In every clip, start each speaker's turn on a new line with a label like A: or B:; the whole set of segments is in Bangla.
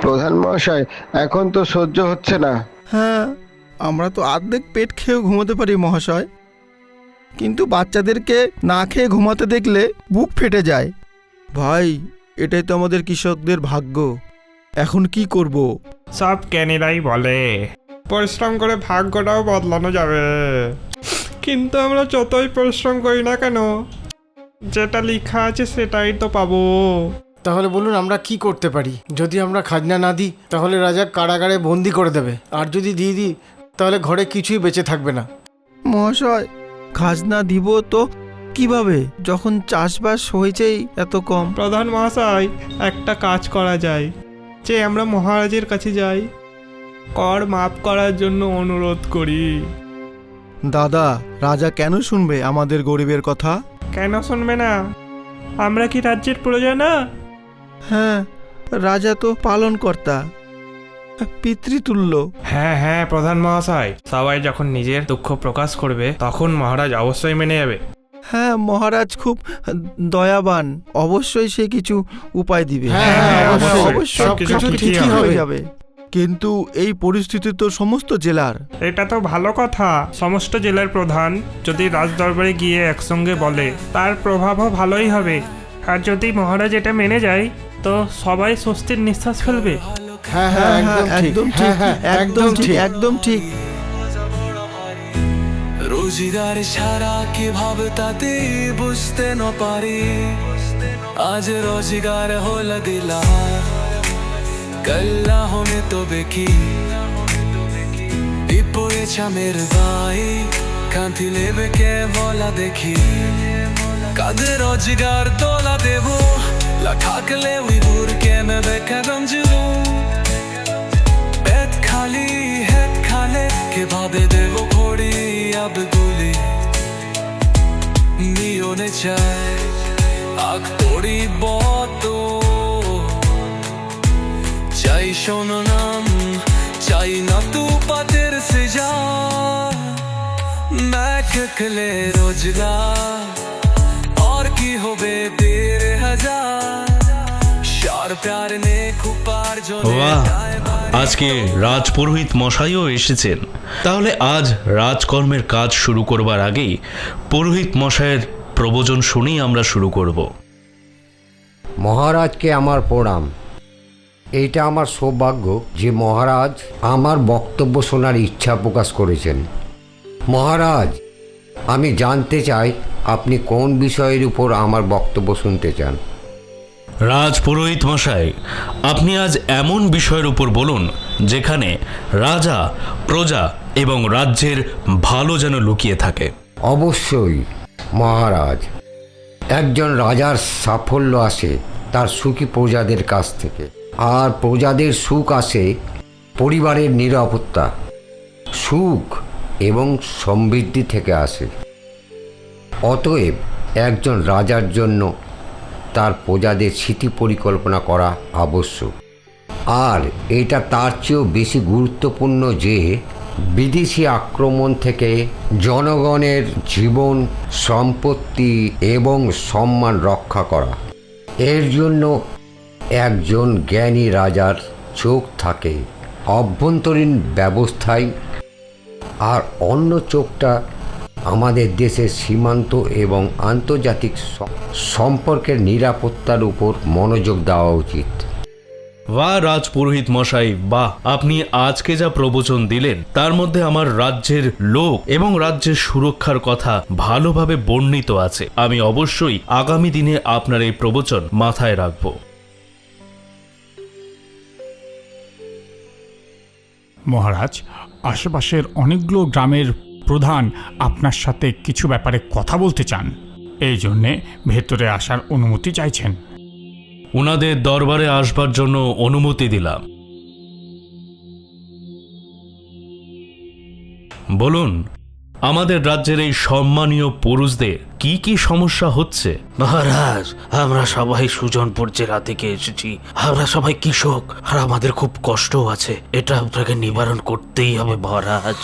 A: প্রধান মহাশয় এখন তো সহ্য হচ্ছে না।
B: হ্যাঁ আমরা তো অর্ধেক পেট খেয়েও ঘুমোতে পারি মহাশয়। কিন্তু বাচ্চাদেরকে না খেয়ে ঘুমাতে দেখলে বুক ফেটে যায়। ভাই এটাই তো আমাদের কৃষকদের ভাগ্য। এখন কি করব?
C: সব ক্যানেরাই বলে। পরিশ্রম করে ভাগ্যটাও বদলানো যাবে। কিন্তু আমরা যতই পরিশ্রম করি না কেন যেটা লেখা আছে সেটাই তো পাবো।
D: তাহলে বলুন আমরা কি করতে পারি? যদি আমরা খাজনা না দিই তাহলে রাজা কারাগারে বন্দি করে দেবে। আর যদি দিয়ে দিই তাহলে ঘরে কিছুই বেঁচে থাকবে না।
B: মহাশয় খাজনা দিব তো কীভাবে? যখন চাষবাস হয়েছেই এত কম।
C: প্রধান মহাশয় একটা কাজ করা যায়। যে আমরা মহারাজের কাছে যাই কর মাফ করার জন্য অনুরোধ করি।
B: দাদা রাজা কেন শুনবে আমাদের গরিবের কথা?
C: কেন শুনবে না? আমরা কি রাজ্যের প্রজা না?
B: হ্যাঁ রাজা তো পালনকর্তা পিতৃতুল্য।
C: হ্যাঁ হ্যাঁ প্রধান মহাশয়। সবাই যখন নিজের দুঃখ প্রকাশ করবে তখন মহারাজ অবশ্যই মেনে যাবে
B: হ্যাঁ মহারাজ খুব দয়াবান। অবশ্যই সে কিছু উপায় দিবে।
D: হ্যাঁ,
C: হ্যাঁ,
B: অবশ্যই,
C: অবশ্যই। সবকিছু
B: সবকিছু
C: ঠিকই
B: ঠিকই
D: হবে।
B: হয়ে যাবে। কিন্তু এই পরিস্থিতি তো সমস্ত জেলার।
C: এটা তো ভালো কথা সমস্ত জেলার প্রধান যদি রাজদরবারে গিয়ে একসঙ্গে বলে তার প্রভাবও ভালোই হবে। আর যদি মহারাজ এটা মেনে যায় তো সবাই স্বস্তির নিঃশ্বাস ফেলবে।
D: হ্যাঁ
B: হ্যাঁ
D: হ্যাঁ
B: হ্যাঁ একদম ঠিক
D: হ্যাঁ, হ্যাঁ,
B: একদম ঠিক। একদম ঠিক।
E: রোজগার সারা কীভাবে তাতে বুঝতে ন পারি। আজ রোজগার হল দিলা কল্লা হমে তবে কি বিপয়ে চামের ভাই কান্তি লেবে কে বলা দেখি কাদের রোজগার তোলা দেব লাখাকলে উই দূর কে মে বেকাদম জিলু পেট খালি হেড খালে কীভাবে দেব ঘড়ি আব গুলি নিয়নে চায় আগ তোরি বত চাই শোনাম চাই না তু পাতের সে যা মেখলে রোজগার और की होबे देर हजार शार प्यार ने खुपार जो
F: বাহ আজকে রাজপুরোহিত মশাইও এসেছেন তাহলে আজ রাজকর্মের কাজ শুরু করবার আগেই পুরোহিত মশাইয়ের প্রবচন শুনেই আমরা শুরু করব
G: মহারাজকে আমার প্রণাম এইটা আমার সৌভাগ্য যে মহারাজ আমার বক্তব্য শোনার ইচ্ছা প্রকাশ করেছেন। মহারাজ আমি জানতে চাই আপনি কোন বিষয়ের উপর আমার বক্তব্য শুনতে চান?
F: রাজ পুরোহিত মশাই আপনি আজ এমন বিষয়ের উপর বলুন যেখানে রাজা প্রজা এবং রাজ্যের ভালো যেন লুকিয়ে থাকে।
G: অবশ্যই মহারাজ। একজন রাজার সাফল্য আসে তার সুখী প্রজাদের কাছ থেকে। আর প্রজাদের সুখ আসে পরিবারের নিরাপত্তা। সুখ এবং সমৃদ্ধি থেকে আসে। অতএব একজন রাজার জন্য তার প্রজাদের স্মৃতি পরিকল্পনা করা আবশ্যক। আর এটা তার চেয়েও বেশি গুরুত্বপূর্ণ যে, বিদেশি আক্রমণ থেকে জনগণের জীবন, সম্পত্তি এবং সম্মান রক্ষা করা। এর জন্য একজন জ্ঞানী রাজার চোখ থাকে। অভ্যন্তরীণ ব্যবস্থায় আর অন্য চোখটা আমাদের দেশের সীমান্ত এবং আন্তর্জাতিক সম্পর্কের নিরাপত্তার উপর মনোযোগ দেওয়া উচিত।
F: বাহ রাজপুরোহিত মশাই, বাহ। আপনি আজকে যা প্রবচন দিলেন, তার মধ্যে আমার রাজ্যের লোক এবং রাজ্যের সুরক্ষার কথা ভালোভাবে বর্ণিত আছে। আমি অবশ্যই আগামী দিনে আপনার এই প্রবচন মাথায় রাখব।
H: মহারাজ, আশেপাশের অনেকগুলো গ্রামের প্রধান আপনার সাথে কিছু ব্যাপারে কথা বলতে চান। এই জন্যে ভেতরে আসার অনুমতি চাইছেন।
F: ওনাদের দরবারে আসবার জন্য অনুমতি দিলাম। বলুন আমাদের রাজ্যের এই সম্মানীয় পুরুষদের কি কি সমস্যা হচ্ছে?
I: মহারাজ আমরা সবাই সুজনপুর জেলা থেকে এসেছি। আমরা সবাই কৃষক আর আমাদের খুব কষ্টও আছে। এটা আপনাকে নিবারণ করতেই হবে মহারাজ।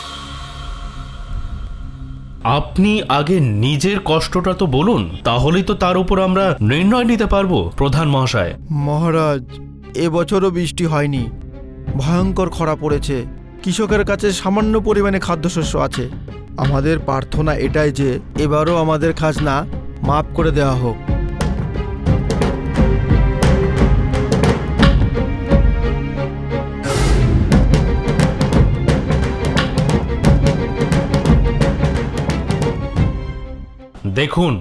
F: আপনি আগে নিজের কষ্টটা তো বলুন তাহলেই তো তার উপর আমরা নির্ণয় নিতে পারব প্রধান মহাশয়।
B: মহারাজ এবছরও বৃষ্টি হয়নি। ভয়ঙ্কর খরা পড়েছে। কৃষকের কাছে সামান্য পরিমাণে খাদ্যশস্য আছে। আমাদের প্রার্থনা এটাই যে এবারও আমাদের খাজনা মাফ করে দেওয়া হোক।
F: দেখুন,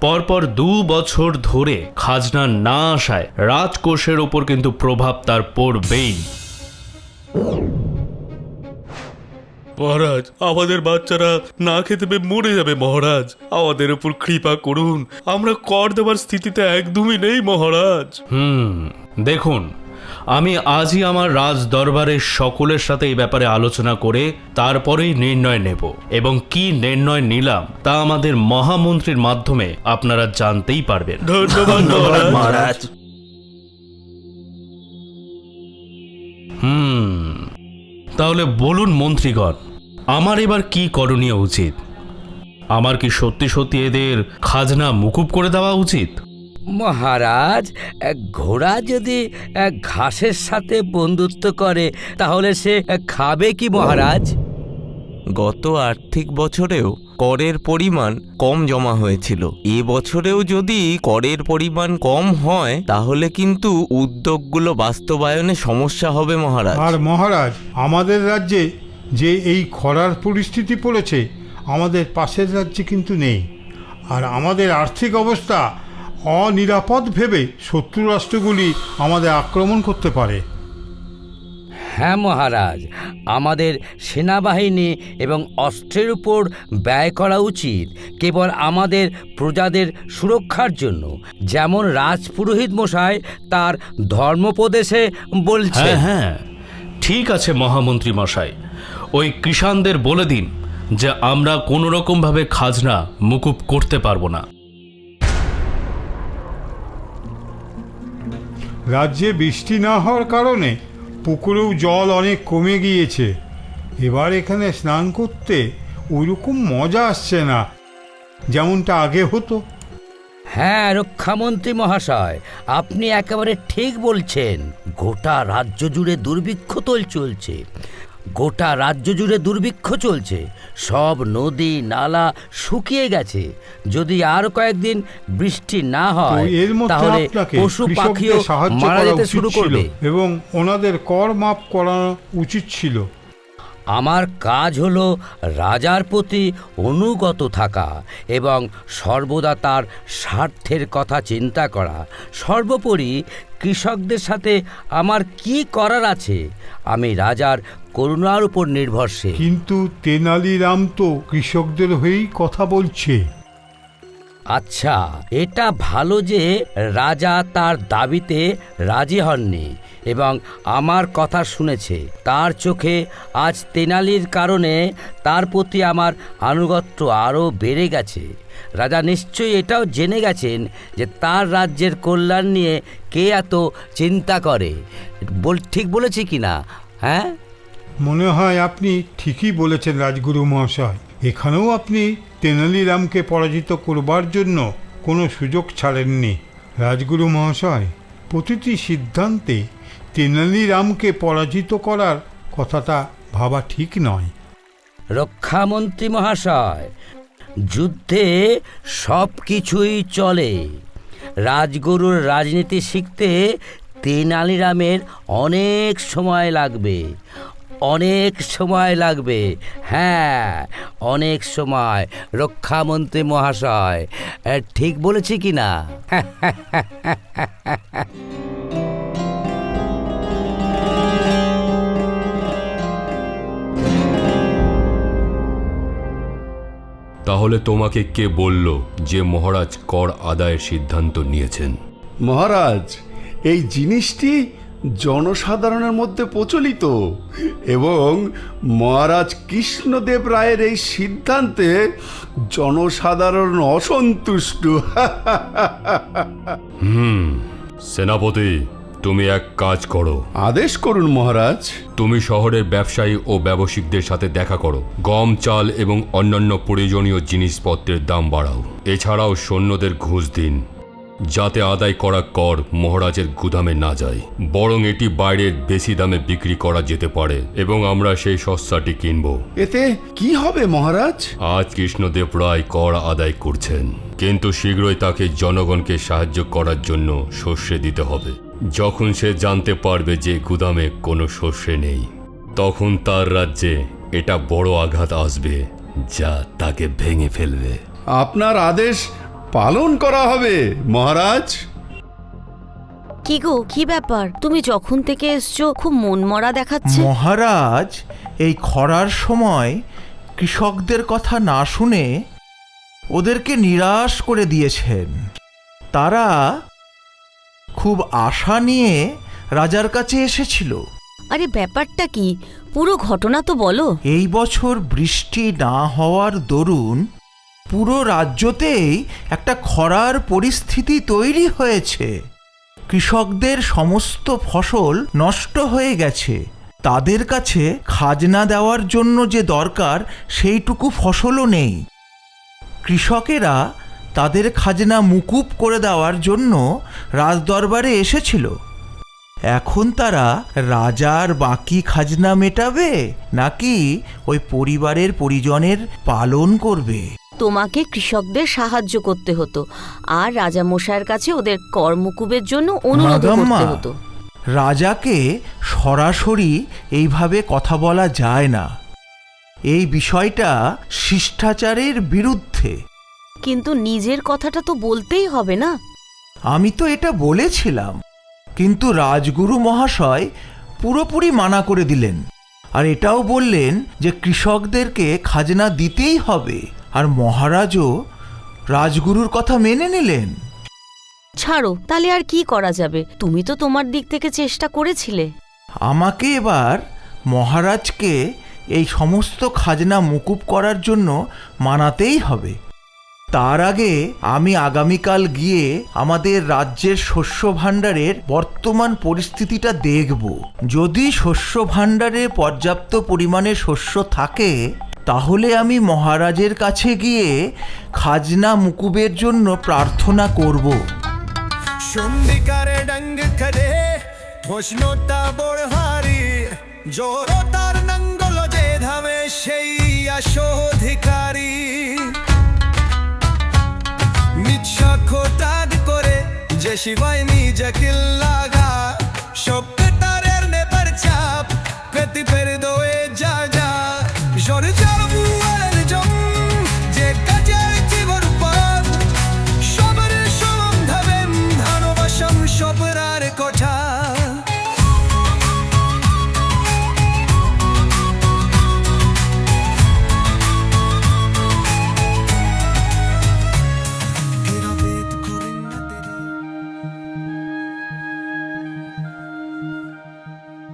F: পরপর দু বছর ধরে খাজনা না আসায় রাজকোষের ওপর কিন্তু প্রভাব তার পড়বেই। মহারাজ আমাদের বাচ্চারা না খেতে পেয়ে মরে যাবে মহারাজ। আমাদের উপর কৃপা করুন। আমরা কর দেওয়ার স্থিতিতে একদমই নেই মহারাজ। হুম দেখুন আমি আজই আমার রাজ দরবারের সকলের সাথে এই ব্যাপারে আলোচনা করে তারপরেই নির্ণয় নেব এবং কি নির্ণয় নিলাম তা আমাদের মহামন্ত্রীর মাধ্যমে আপনারা জানতেই পারবেন। ধন্যবাদ
I: মহারাজ।
F: হুম তাহলে বলুন মন্ত্রীগণ আমার এবার কি করণীয় উচিত? আমার কি সত্যি সত্যি এদের খাজনা মুকুব করে দেওয়া উচিত?
J: মহারাজ এক ঘোড়া যদি এক ঘাসের সাথে বন্ধুত্ব করে তাহলে সে খাবে কি মহারাজ?
K: গত আর্থিক বছরেও করের পরিমাণ কম জমা হয়েছিল। এ বছরেও যদি করের পরিমাণ কম হয় তাহলে কিন্তু উদ্যোগগুলো বাস্তবায়নে সমস্যা হবে মহারাজ।
L: আর মহারাজ আমাদের রাজ্যে যে এই খরার পরিস্থিতি পড়েছে আমাদের পাশের রাজ্যে কিন্তু নেই। আর আমাদের আর্থিক অবস্থা অনিরাপদ ভেবে শত্রু রাষ্ট্রগুলি আমাদের আক্রমণ করতে পারে।
J: হ্যাঁ মহারাজ আমাদের সেনাবাহিনী এবং অস্ত্রের উপর ব্যয় করা উচিত কেবল আমাদের প্রজাদের সুরক্ষার জন্য। যেমন রাজপুরোহিত মশাই তার ধর্মোপদেশে বলছে
F: হ্যাঁ হ্যাঁ ঠিক আছে মহামন্ত্রী মশাই। ওই কৃষাণদের বলে দিন যে আমরা কোনো রকমভাবে খাজনা মুকুব করতে পারব না।
L: রাজ্যে বৃষ্টি না হওয়ার কারণে পুকুরেও জল অনেক কমে গিয়েছে। এবার এখানে স্নান করতে ওইরকম মজা আসছে না যেমনটা আগে হতো।
J: হ্যাঁ রক্ষামন্ত্রী মহাশয় আপনি একেবারে ঠিক বলছেন। গোটা রাজ্য জুড়ে দুর্ভিক্ষ তোল চলছে গোটা রাজ্য জুড়ে দুর্ভিক্ষ চলছে। সব নদী নালা শুকিয়ে গেছে। যদি আর কয়েকদিন বৃষ্টি না হয় তাহলে পশু পাখিও মারা যেতে শুরু করবে।
L: এবং ওনাদের কর মাপ করানো উচিত ছিল।
J: আমার কাজ হলো রাজার প্রতি অনুগত থাকা এবং সর্বদা তার স্বার্থের কথা চিন্তা করা। সর্বোপরি কৃষকদের সাথে আমার কি করার আছে? আমি রাজার করুণার উপর নির্ভরশীল।
L: কিন্তু তেনালিরাম তো কৃষকদের হয়েই কথা বলছে।
J: আচ্ছা এটা ভালো যে রাজা তার দাবিতে রাজি হননি এবং আমার কথা শুনেছে। তার চোখে আজ তেনালির কারণে তার প্রতি আমার আনুগত্য আরও বেড়ে গেছে। রাজা নিশ্চয়ই এটাও জেনে গেছেন যে তার রাজ্যের কল্যাণ নিয়ে কে এত চিন্তা করে। বল ঠিক বলেছি কি না? হ্যাঁ?
L: মনে হয় আপনি ঠিকই বলেছেন রাজগুরু মহাশয়। এখানেও আপনি তেনালিরামকে পরাজিত করবার জন্য কোনো সুযোগ ছাড়েননি। রাজগুরু মহাশয়, প্রতিটি সিদ্ধান্তে তেনালিরামকে পরাজিত করার কথাটা ভাবা ঠিক নয়।
J: রক্ষামন্ত্রী মহাশয়, যুদ্ধে সব কিছুই চলে। রাজগুরুর রাজনীতি শিখতে তেনালিরামের অনেক সময় লাগবে। অনেক সময় লাগবে। হ্যাঁ অনেক সময়। রক্ষামন্ত্রী মহাশয় ঠিক বলেছি কি না?
M: তাহলে তোমাকে কে বলল যে মহারাজ কর আদায়ের সিদ্ধান্ত নিয়েছেন?
N: মহারাজ এই জিনিসটি জনসাধারণের মধ্যে প্রচলিত এবং মহারাজ কৃষ্ণদেব রায়ের এই সিদ্ধান্তে জনসাধারণ অসন্তুষ্ট।
M: হুম সেনাপতি তুমি এক কাজ করো।
N: আদেশ করুন মহারাজ।
M: তুমি শহরের ব্যবসায়ী ও ব্যবসায়িকদের সাথে দেখা করো। গম চাল এবং অন্যান্য প্রয়োজনীয় জিনিসপত্রের দাম বাড়াও। এছাড়াও সৈন্যদের ঘুষ দিন। যাতে আদায় করা কর মহারাজের গুদামে না যায়। বরং এটি বাইরের বেশি দামে বিক্রি করা যেতে পারে এবং আমরা সেই সস্তাটি কিনব।
N: এতে কি হবে মহারাজ?
M: আজ কৃষ্ণদেব রায় কর আদায় করছেন। কিন্তু শীঘ্রই তাকে জনগণকে সাহায্য করার জন্য শস্যে দিতে হবে। যখন সে জানতে পারবে যে গুদামে কোনো শস্যে নেই তখন তার রাজ্যে এটা বড় আঘাত আসবে যা তাকে ভেঙে ফেলবে।
N: আপনার আদেশ পালন করা হবে মহারাজ।
O: কি গো কি ব্যাপার? তুমি যখন থেকে এসছো খুব মনমরা দেখাচ্ছে।
B: মহারাজ এই খরার সময় কৃষকদের কথা না শুনে ওদেরকে নিরাশ করে দিয়েছেন। তারা খুব আশা নিয়ে রাজার কাছে এসেছিল।
O: আরে ব্যাপারটা কি? পুরো ঘটনা তো বলো।
B: এই বছর বৃষ্টি না হওয়ার দরুন পুরো রাজ্যতেই একটা খরার পরিস্থিতি তৈরি হয়েছে। কৃষকদের সমস্ত ফসল নষ্ট হয়ে গেছে। তাদের কাছে খাজনা দেওয়ার জন্য যে দরকার, সেইটুকু ফসলও নেই। কৃষকেরা তাদের খাজনা মুকুব করে দেওয়ার জন্য রাজদরবারে এসেছিল। এখন তারা রাজার বাকি খাজনা মেটাবে, নাকি ওই পরিবারের পরিজনের পালন করবে?
O: তোমাকে কৃষকদের সাহায্য করতে হতো। আর রাজা মশাইয়ের কাছে ওদের কর্মকুবের জন্য অনুরোধ করতে হতো।
B: রাজাকে সরাসরি এইভাবে কথা বলা যায় না। এই বিষয়টা শিষ্টাচারের বিরুদ্ধে।
O: কিন্তু নিজের কথাটা তো বলতেই হবে না।
B: আমি তো এটা বলেছিলাম কিন্তু রাজগুরু মহাশয় পুরোপুরি মানা করে দিলেন। আর এটাও বললেন যে কৃষকদেরকে খাজনা দিতেই হবে। আর মহারাজও রাজগুরুর কথা মেনে নিলেন।
O: ছাড়ো তাহলে আর কি করা যাবে? তুমি তো তোমার দিক থেকে চেষ্টা করেছিলে।
B: আমাকে এবার মহারাজকে এই সমস্ত খাজনা মুকুব করার জন্য মানাতেই হবে। তার আগে আমি আগামীকাল গিয়ে আমাদের রাজ্যের শস্য ভাণ্ডারের বর্তমান পরিস্থিতিটা দেখব। যদি শস্য ভাণ্ডারে পর্যাপ্ত পরিমাণে শস্য থাকে তাহলে আমি মহারাজের কাছে গিয়ে খাজনা মুকুবের জন্য প্রার্থনা করব।
E: সন্ধিকারে ডঙ্গ করে প্রশ্নটা বড় হারি জোর তার নঙ্গল যে ধামে সেই আসধিকারী মিচ্ছা খোটাদ করে যে শিবায় নিজে লাগা সভ্যতারের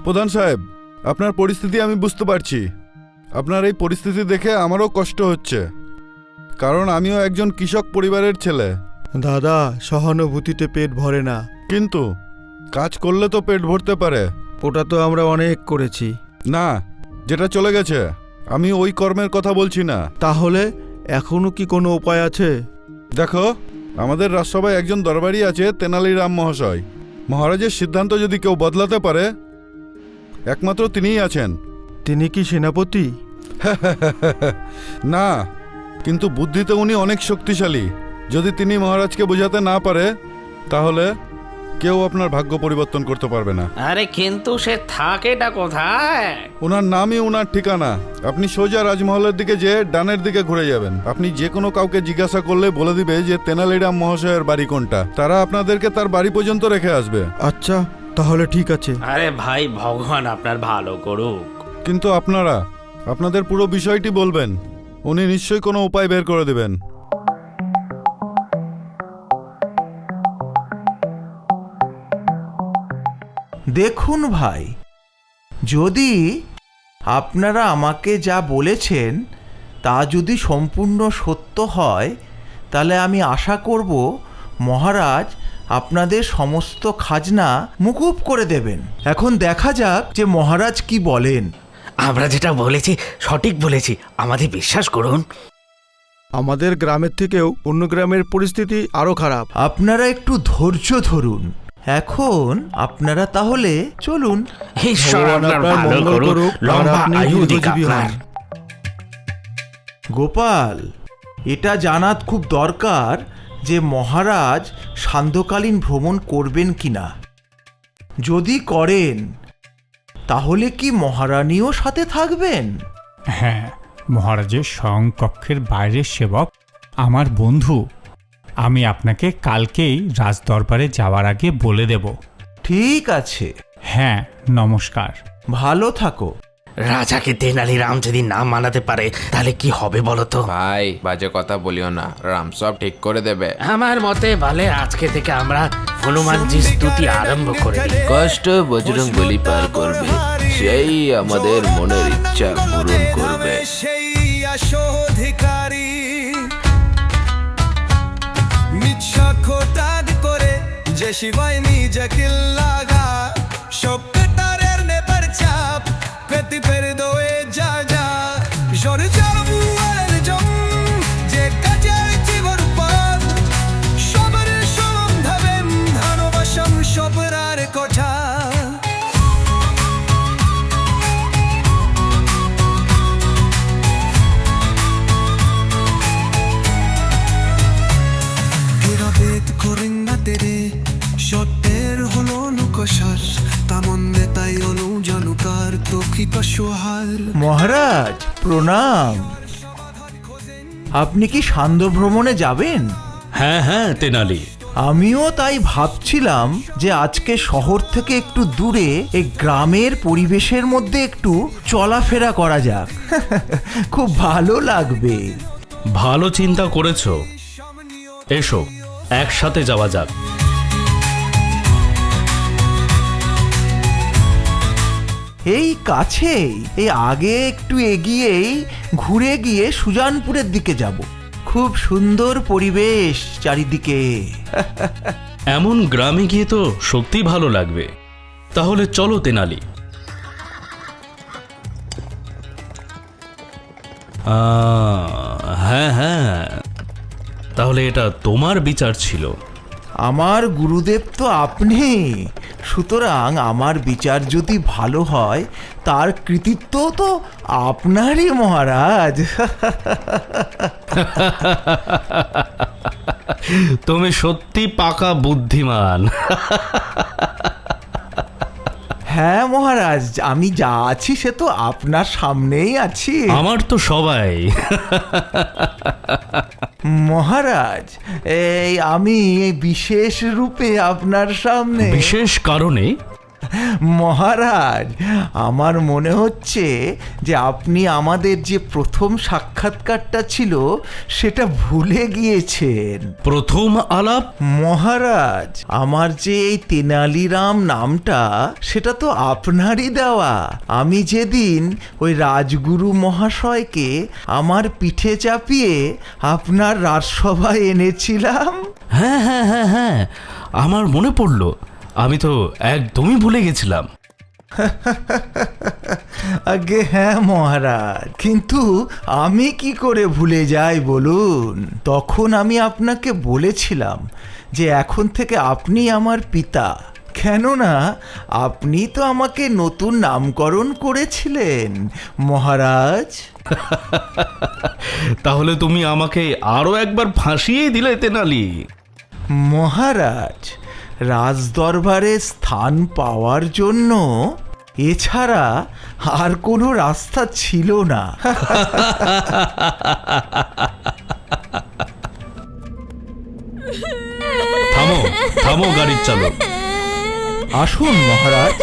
P: প্রধান সাহেব আপনার পরিস্থিতি আমি বুঝতে পারছি। আপনার এই পরিস্থিতি দেখে আমারও কষ্ট হচ্ছে। কারণ আমিও একজন কৃষক পরিবারের ছেলে।
B: দাদা সহানুভূতিতে পেট ভরে না।
P: কিন্তু কাজ করলে তো পেট ভরতে পারে।
B: ওটা তো আমরা অনেক করেছি।
P: না যেটা চলে গেছে আমি ওই কর্মের কথা বলছি না।
B: তাহলে এখনও কি কোনো উপায় আছে?
P: দেখো আমাদের রাজসভায় একজন দরবারি আছে তেনালি রাম মহাশয়। মহারাজের সিদ্ধান্ত যদি কেউ বদলাতে পারে একমাত্র তিনিই আছেন।
B: তিনি কি সেনাপতি?
P: না কিন্তু বুদ্ধিতে উনি অনেক শক্তিশালী। যদি তিনি মহারাজকে বোঝাতে না পারে তাহলে কেউ আপনার ভাগ্য পরিবর্তন করতে পারবে না।
I: আরে কিন্তু সে থাকেটা কোথায়?
P: ওনার নামই ওনার ঠিকানা। আপনি সোজা রাজমহলের দিকে যে ডানের দিকে ঘুরে যাবেন। আপনি যে কোনো কাউকে জিজ্ঞাসা করলে বলে দিবে যে তেনালিরাম মহাশয়ের বাড়ি কোনটা। তারা আপনাদেরকে তার বাড়ি পর্যন্ত রেখে আসবে।
B: আচ্ছা তাহলে ঠিক আছে।
I: আরে ভাই ভগবান আপনার ভালো করুক।
P: কিন্তু আপনারা আপনাদের পুরো বিষয়টি বলবেন। উনি নিশ্চয়ই কোনো উপায় বের করে দেবেন।
B: দেখুন ভাই যদি আপনারা আমাকে যা বলেছেন তা যদি সম্পূর্ণ সত্য হয় তাহলে আমি আশা করব মহারাজ আপনাদের সমস্ত খাজনা মুকুব করে দেবেন। এখন দেখা যাক যে মহারাজ কি বলেন।
I: আমরা যেটা বলেছি সঠিক বলেছি। আমাদের বিশ্বাস করুন।
B: আমাদের গ্রামের থেকেও অন্য গ্রামের পরিস্থিতি আরও খারাপ। আপনারা একটু ধৈর্য ধরুন। এখন আপনারা তাহলে চলুন।
I: ঈশ্বর আপনার
B: আপনার
I: ভালো করুক,
B: করুক,
I: লম্বা আয়ু দিক আপনার।
B: গোপাল এটা জানা খুব দরকার যে মহারাজ সান্ধ্যকালীন ভ্রমণ করবেন কি না যদি করেন তাহলে কি মহারানীও সাথে থাকবেন?
H: হ্যাঁ মহারাজের স্বয়ংকক্ষের বাইরের সেবক আমার বন্ধু। আমি আপনাকে কালকেই রাজদরবারে যাওয়ার আগে বলে দেব।
B: ঠিক আছে।
H: হ্যাঁ নমস্কার।
B: ভালো থাকো।
I: রাজাকে তেনালি রাম যদি না মানাতে পারে তাহলে কি হবে বলো তো
Q: ভাই বাজে কথা বলিও না। রাম সব ঠিক করে দেবে।
I: আমার মতে বলে আজকে থেকে আমরা হনুমানজির স্তুতি আরম্ভ করে দিই।
Q: কষ্ট বজরং বলি পার করবে সেই আমাদের মনের ইচ্ছা পূরণ করবে।
E: সেই আসোধিকারী মিথ্যা খোটাদ করে যে শিবায় নিজেকে লাগা সব পেতি পেরে
B: মহারাজ প্রণাম। আপনি কি সান্ধ্য ভ্রমণে যাবেন?
F: হ্যাঁ হ্যাঁ তেনালি।
B: আমিও তাই ভাবছিলাম যে আজকে শহর থেকে একটু দূরে এই গ্রামের পরিবেশের মধ্যে একটু চলাফেরা করা যাক। খুব ভালো লাগবে।
F: ভালো চিন্তা করেছ। এসো একসাথে যাওয়া যাক।
B: এই কাছেই এই আগে একটু এগিয়েই ঘুরে গিয়ে সুজানপুরের দিকে যাব। খুব সুন্দর পরিবেশ চারিদিকে।
F: এমন গ্রামে গিয়ে তো সত্যি ভালো লাগবে। তাহলে চলো তেনালি। হ্যাঁ হ্যাঁ। তাহলে এটা তোমার বিচার ছিল।
B: আমার গুরুদেব তো আপনি। সুতরাং আমার বিচার যদি ভালো হয়, তার কৃতিত্ব তো আপনারই মহারাজ।
F: তুমি সত্যি পাকা বুদ্ধিমান।
B: হ্যাঁ মহারাজ আমি যা আছি সে তো আপনার সামনেই আছি।
F: আমার তো সবাই।
B: মহারাজ এই আমি বিশেষ রূপে আপনার সামনে।
F: বিশেষ কারণে?
B: মহারাজ আমার মনে হচ্ছে যে আপনি আমাদের যে প্রথম সাক্ষাৎকারটা ছিল সেটা ভুলে গিয়েছেন।
F: প্রথম আলাপ?
B: মহারাজ আমার যে এই তেনালিরাম নামটা সেটা তো আপনারই দেওয়া। আমি যেদিন ওই রাজগুরু মহাশয়কে আমার পিঠে চাপিয়ে আপনার রাজসভায় এনেছিলাম।
F: হ্যাঁ হ্যাঁ হ্যাঁ হ্যাঁ আমার মনে পড়ল। আমি তো একদমই ভুলে গেছিলাম।
B: আগে হ্যাঁ মহারাজ কিন্তু আমি কি করে ভুলে যাই বলুন? তখন আমি আপনাকে বলেছিলাম যে এখন থেকে আপনি আমার পিতা। কেননা আপনি তো আমাকে নতুন নামকরণ করেছিলেন মহারাজ।
F: তাহলে তুমি আমাকে আরও একবার ফাঁসিয়ে দিলে তেনালি।
B: মহারাজ রাজদরবারে স্থান পাওয়ার জন্য এছাড়া আর কোনো রাস্তা ছিল না।
F: থামো থামো গাড়ির চালক।
B: আসুন মহারাজ।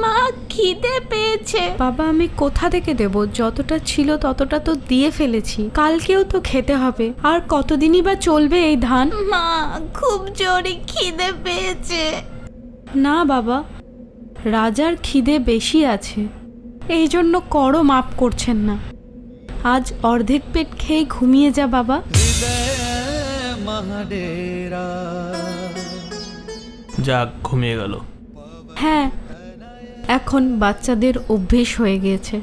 R: মা খিদে পেয়েছে। বাবা আমি কোথা থেকে দেব? যতটা ছিল ততটা তো দিয়ে ফেলেছি। কালকেও তো খেতে হবে। আর কতদিনই বা চলবে এই ধান? মা খুব জোরে খিদে পেয়েছে। না বাবা রাজার খিদে বেশি আছে। এই জন্য করও মাপ করছেন না। আজ অর্ধেক পেট খেয়ে ঘুমিয়ে যা বাবা।
S: যাক ঘুমিয়ে গেল।
R: হ্যাঁ এখন বাচ্চাদের অভ্যেস হয়ে গিয়েছে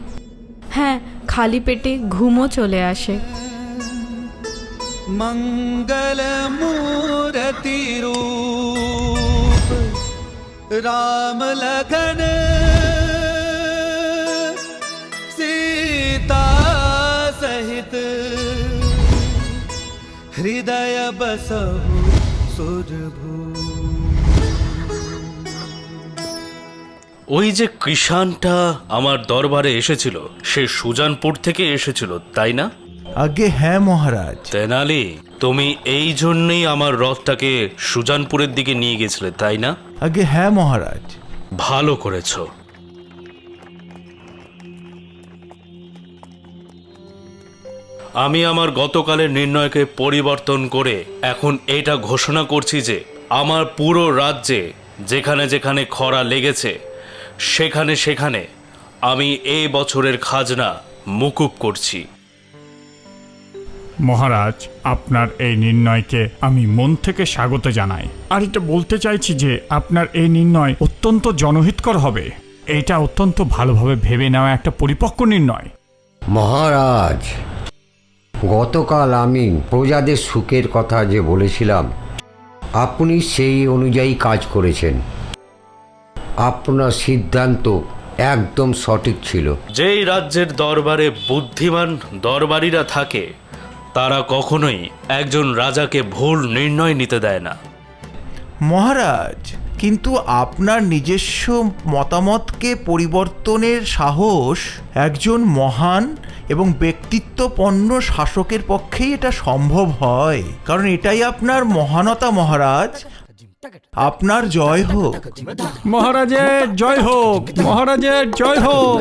R: হ্যাঁ খালি পেটে ঘুমও চলে আসে
T: मंगल मूर्ति रूप राम लखन सीता सहित हृदय बसहु सुरभू
F: ওই যে কৃষাণটা আমার দরবারে এসেছিল সে সুজানপুর থেকে এসেছিল তাই না?
B: আগে হ্যাঁ মহারাজ।
F: তেনালি তুমি এই জন্যই আমার রথটাকে সুজানপুরের দিকে নিয়ে গেছিলে তাই না?
B: আগে হ্যাঁ মহারাজ।
F: ভালো করেছ। আমি আমার গতকালের নির্ণয়কে পরিবর্তন করে এখন এটা ঘোষণা করছি যে আমার পুরো রাজ্যে যেখানে যেখানে খরা লেগেছে সেখানে সেখানে আমি এই বছরের খাজনা মুকুব করছি।
H: মহারাজ আপনার এই নির্ণয়কে আমি মন থেকে স্বাগত জানাই। আর এটা বলতে চাইছি যে আপনার এই নির্ণয় অত্যন্ত জনহিতকর হবে। এটা অত্যন্ত ভালোভাবে ভেবে নেওয়া একটা পরিপক্ক নির্ণয়।
G: মহারাজ গতকাল আমি প্রজাদের সুখের কথা যে বলেছিলাম আপনি সেই অনুযায়ী কাজ করেছেন। আপনার সিদ্ধান্ত একদম সঠিক ছিল।
F: যেই রাজ্যের দরবারে বুদ্ধিমান দরবারিরা থাকে তারা কখনোই একজন রাজাকে ভুল নির্ণয় নিতে দেয় না।
B: মহারাজ কিন্তু আপনার নিজস্ব মতামতকে পরিবর্তনের সাহস একজন মহান এবং ব্যক্তিত্বপন্ন শাসকের পক্ষেই এটা সম্ভব হয়। কারণ এটাই আপনার মহানতা মহারাজ। আপনার জয় হোক
H: মহারাজের জয় হোক মহারাজের জয় হোক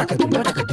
T: Thank you.